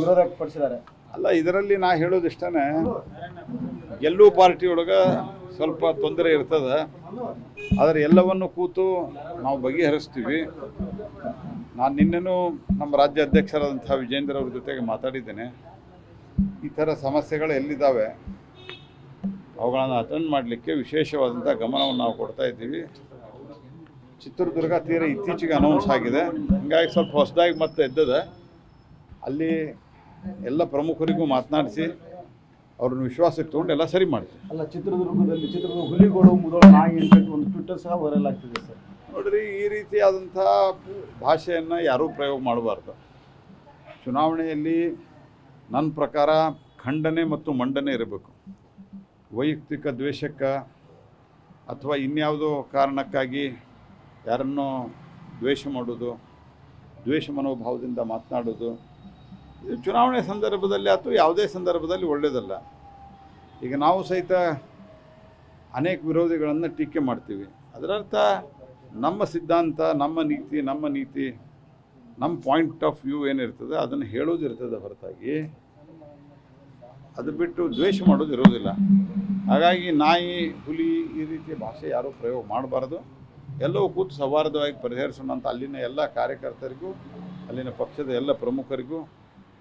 ವಿರೋಧ ಅಲ್ಲ ಇದರಲ್ಲಿ ನಾ ಹೇಳೋದಿಷ್ಟೇ ಪಾರ್ಟಿ ಒಳಗ ಸ್ವಲ್ಪ ತೊಂದರೆ ಇರ್ತದೆ. ಆದರೆ ಎಲ್ಲವನ್ನು ಕೂತು ನಾವು ಬಗೆಹರಿಸ್ತೀವಿ. ನಾನು ನಿನ್ನೆನೂ ನಮ್ಮ ರಾಜ್ಯ ಅಧ್ಯಕ್ಷರಾದಂಥ ವಿಜೇಂದ್ರ ಅವ್ರ ಜೊತೆಗೆ ಮಾತಾಡಿದ್ದೇನೆ. ಈ ಥರ ಸಮಸ್ಯೆಗಳು ಎಲ್ಲಿದ್ದಾವೆ ಅವುಗಳನ್ನು ಅಟೆಂಡ್ ಮಾಡಲಿಕ್ಕೆ ವಿಶೇಷವಾದಂಥ ಗಮನವನ್ನು ನಾವು ಕೊಡ್ತಾ ಇದ್ದೀವಿ. ಚಿತ್ರದುರ್ಗ ತೀರ ಇತ್ತೀಚೆಗೆ ಅನೌನ್ಸ್ ಆಗಿದೆ. ಹೀಗಾಗಿ ಸ್ವಲ್ಪ ಹೊಸದಾಗಿ ಮತ್ತೆ ಎದ್ದದೆ. ಅಲ್ಲಿ ಎಲ್ಲ ಪ್ರಮುಖರಿಗೂ ಮಾತನಾಡಿಸಿ ಅವ್ರನ್ನ ವಿಶ್ವಾಸಕ್ಕೆ ತಗೊಂಡು ಎಲ್ಲ ಸರಿ ಮಾಡ್ತೀವಿ ಅಲ್ಲ ಚಿತ್ರದುರ್ಗದಲ್ಲಿ ಚಿತ್ರದುರ್ಗ ಹುಲಿಗಳು ಮುದೋಳ ನಾಯಿ ಅಂತ ಒಂದು ಟ್ವಿಟ್ಟರ್ ಸಹ ವೈರಲ್ ಆಗ್ತಿದೆ ಸರ್. ನೋಡ್ರಿ ಈ ರೀತಿಯಾದಂಥ ಭಾಷೆಯನ್ನು ಯಾರೂ ಪ್ರಯೋಗ ಮಾಡಬಾರ್ದು. ಚುನಾವಣೆಯಲ್ಲಿ ನನ್ನ ಪ್ರಕಾರ ಖಂಡನೆ ಮತ್ತು ಮಂಡನೆ ಇರಬೇಕು. ವೈಯಕ್ತಿಕ ದ್ವೇಷಕ್ಕೆ ಅಥವಾ ಇನ್ಯಾವುದೋ ಕಾರಣಕ್ಕಾಗಿ ಯಾರನ್ನೋ ದ್ವೇಷ ಮಾಡೋದು, ದ್ವೇಷ ಮನೋಭಾವದಿಂದ ಮಾತನಾಡೋದು ಇದು ಚುನಾವಣೆ ಸಂದರ್ಭದಲ್ಲಿ ಅಥವಾ ಯಾವುದೇ ಸಂದರ್ಭದಲ್ಲಿ ಒಳ್ಳೆಯದಲ್ಲ. ಈಗ ನಾವು ಸಹಿತ ಅನೇಕ ವಿರೋಧಿಗಳನ್ನು ಟೀಕೆ ಮಾಡ್ತೀವಿ. ಅದರರ್ಥ ನಮ್ಮ ಸಿದ್ಧಾಂತ, ನಮ್ಮ ನೀತಿ ನಮ್ಮ ನೀತಿ, ನಮ್ಮ ಪಾಯಿಂಟ್ ಆಫ್ ವ್ಯೂ ಏನಿರ್ತದೆ ಅದನ್ನು ಹೇಳೋದಿರ್ತದೆ ಹೊರತಾಗಿ. ಅದು ಬಿಟ್ಟು ದ್ವೇಷ ಮಾಡೋದು ಇರೋದಿಲ್ಲ ಹಾಗಾಗಿ ನಾಯಿ, ಹುಲಿ ಈ ರೀತಿಯ ಭಾಷೆ ಯಾರೂ ಪ್ರಯೋಗ ಮಾಡಬಾರ್ದು. ಎಲ್ಲವೂ ಕೂತು ಸೌಹಾರ್ದವಾಗಿ ಪರಿಹರಿಸೋಣ ಅಂತ ಅಲ್ಲಿನ ಎಲ್ಲ ಕಾರ್ಯಕರ್ತರಿಗೂ ಅಲ್ಲಿನ ಪಕ್ಷದ ಎಲ್ಲ ಪ್ರಮುಖರಿಗೂ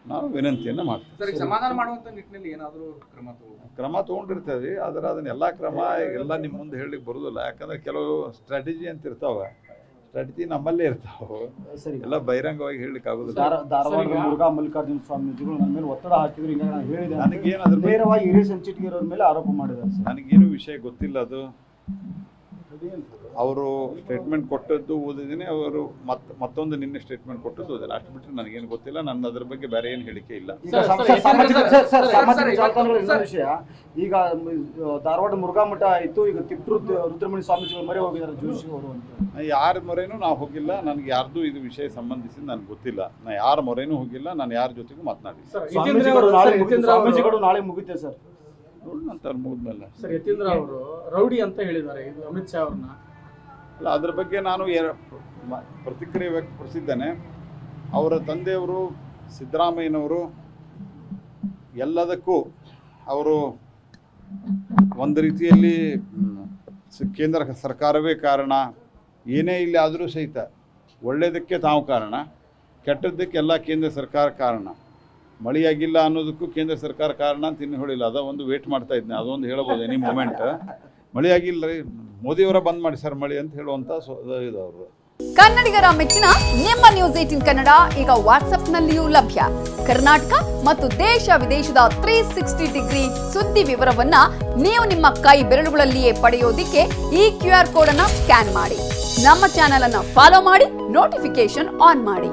ನಾವು ವಿನಂತಿಯನ್ನು ಮಾಡ್ತೀವಿ. ಸರ್ ಈಗ ಸಮಾಧಾನ ಮಾಡುವಂತ ನಿಟ್ಟಿನಲ್ಲಿ ಏನಾದರೂ ಕ್ರಮ ಕ್ರಮ ತೊಗೊಂಡಿರ್ತೀವಿ ಆದರೆ ಅದನ್ನ ಎಲ್ಲ ಕ್ರಮ ಎಲ್ಲ ನಿಮ್ಮ ಮುಂದೆ ಹೇಳಲಿಕ್ಕೆ ಬರೋದಿಲ್ಲ. ಯಾಕಂದ್ರೆ ಕೆಲವು ಸ್ಟ್ರಾಟಜಿ ಅಂತ ಇರ್ತಾವೆ ಸ್ಟ್ರಾಟಜಿ ನಮ್ಮಲ್ಲೇ ಇರ್ತಾವ. ಸರಿ. ಎಲ್ಲ ಬಹಿರಂಗವಾಗಿ ಹೇಳಲಿಕ್ಕೆ ಆಗೋದಿಲ್ಲ. ಧಾರ- ಧಾರವಾಡದ ಮುರುಘಾ ಮಲ್ಲಿಕಾರ್ಜುನ ಸ್ವಾಮೀಜಿಗಳು ನನ್ನ ಮೇಲೆ ಒತ್ತಡ ಹಾಕಿದ್ರು ಹಿಂಗಾಗಿ ನಾನು ಹೇಳಿದೆ ಅಂತ ನನಗೇನು ಅದ್ರ ಬಗ್ಗೆ ನೇರವಾಗಿ ಹಿರಿಯ ಸಂಚಿಟಿಗಿರೋರ ಮೇಲೆ ಆರೋಪ ಮಾಡಿದ್ದಾರೆ ಸರ್. ನನಗೇನು ವಿಷಯ ಗೊತ್ತಿಲ್ಲ ಅದು. ಅವರು ಸ್ಟೇಟ್ಮೆಂಟ್ ಕೊಟ್ಟದ್ದು ಓದಿದ್ದೀನಿ ಅವರು ಮತ್ ಮತ್ತೊಂದು ನಿನ್ನೆ ಸ್ಟೇಟ್ಮೆಂಟ್ ಕೊಟ್ಟದ್ದು ಓದಿಲ್ಲ ಅಷ್ಟು ಬಿಟ್ಟರೆ ನನಗೇನು ಗೊತ್ತಿಲ್ಲ ನನ್ನ ಅದ್ರ ಬಗ್ಗೆ ಬೇರೆ ಏನು ಹೇಳಿಕೆ ಇಲ್ಲ. ವಿಷಯ. ಈಗ ಧಾರವಾಡ ಮುರುಘಾಮಠ ಆಯ್ತು ಈಗ ತಿಪ್ಪರು ರುದ್ರಮಣಿ ಸ್ವಾಮೀಜಿಗಳು ಮರೆ ಹೋಗಿದ್ದಾರೆ ಜೋಶಿ ಅವರು ಅಂತ. ಯಾರ ಮೊರೆನೂ ನಾವು ಹೋಗಿಲ್ಲ ನನಗೆ ಯಾರ್ದು ಇದು ವಿಷಯ ಸಂಬಂಧಿಸಿ ನನಗೆ ಗೊತ್ತಿಲ್ಲ. ನಾ ಯಾರ ಮೊರೆನೂ ಹೋಗಿಲ್ಲ ನಾನು ಯಾರ ಜೊತೆಗೂ ಮಾತನಾಡಿಲ್ಲ ಸರ್ ಸ್ವಾಮೀಜಿಗಳು ನಾಳೆ ಮುಗಿ- ಸ್ವಾಮೀಜಿಗಳು ನಾಳೆ ಮುಗಿತೆ ಸರ್. ನೋಡಿ ನಂತರ ಮುಗಿದ್ಮೇಲೆ ಸರ್ ಯತೀಂದ್ರ ಅವರು ರೌಡಿ ಅಂತ ಹೇಳಿದ್ದಾರೆ ಇದು ಅಮಿತ್ ಶಾ ಅವ್ರನ್ನ. ಅಲ್ಲ ಅದ್ರ ಬಗ್ಗೆ ನಾನು ಪ್ರತಿಕ್ರಿಯೆ ವ್ಯಕ್ತಪಡಿಸಿದ್ದೇನೆ. ಅವರ ತಂದೆಯವರು ಸಿದ್ದರಾಮಯ್ಯನವರು ಎಲ್ಲದಕ್ಕೂ ಅವರು ಒಂದು ರೀತಿಯಲ್ಲಿ ಕೇಂದ್ರ ಸರ್ಕಾರವೇ ಕಾರಣ. ಏನೇ ಇಲ್ಲಿ ಆದರೂ ಸಹಿತ ಒಳ್ಳೆಯದಕ್ಕೆ ತಾವು ಕಾರಣ ಕೆಟ್ಟದ್ದಕ್ಕೆ ಎಲ್ಲ ಕೇಂದ್ರ ಸರ್ಕಾರ ಕಾರಣ. ಮಳೆಯಾಗಿಲ್ಲ ಅನ್ನೋದಕ್ಕೂ ಕೇಂದ್ರ ಸರ್ಕಾರ ಕಾರಣ ಅಂತ ಇನ್ನು ಹೇಳಿಲ್ಲ. ಅದ ಒಂದು ವೇಟ್ ಮಾಡ್ತಾ ಇದ್ದೆ ಅದೊಂದು ಹೇಳ್ಬೋದು ಎನಿ ಮೂಮೆಂಟ್ ಮಳೆಯಾಗಿಲ್ಲ ರೀ. ಮೋದಿಯವರ ಬಂದ್ ಮಾಡಿ ಸರ್ ಮಳೆ ಅಂತ ಹೇಳುವಂತ ಇದು ಕನ್ನಡಿಗರ ಮೆಚ್ಚಿನ ನಿಮ್ಮ ನ್ಯೂಸ್ ಏಟಿನ್ ಕನ್ನಡ ಈಗ ವಾಟ್ಸ್ಆಪ್ನಲ್ಲಿಯೂ ಲಭ್ಯ. ಕರ್ನಾಟಕ ಮತ್ತು ದೇಶ ವಿದೇಶದ ತ್ರೀ ಸಿಕ್ಸ್ಟಿ ಡಿಗ್ರಿ ಸುದ್ದಿ ವಿವರವನ್ನ ನೀವು ನಿಮ್ಮ ಕೈ ಬೆರಳುಗಳಲ್ಲಿಯೇ ಪಡೆಯೋದಿಕ್ಕೆ ಈ ಕ್ಯೂ ಆರ್ ಕೋಡ್ ಅನ್ನ ಸ್ಕ್ಯಾನ್ ಮಾಡಿ. ನಮ್ಮ ಚಾನೆಲ್ ಅನ್ನ ಫಾಲೋ ಮಾಡಿ ನೋಟಿಫಿಕೇಶನ್ ಆನ್ ಮಾಡಿ.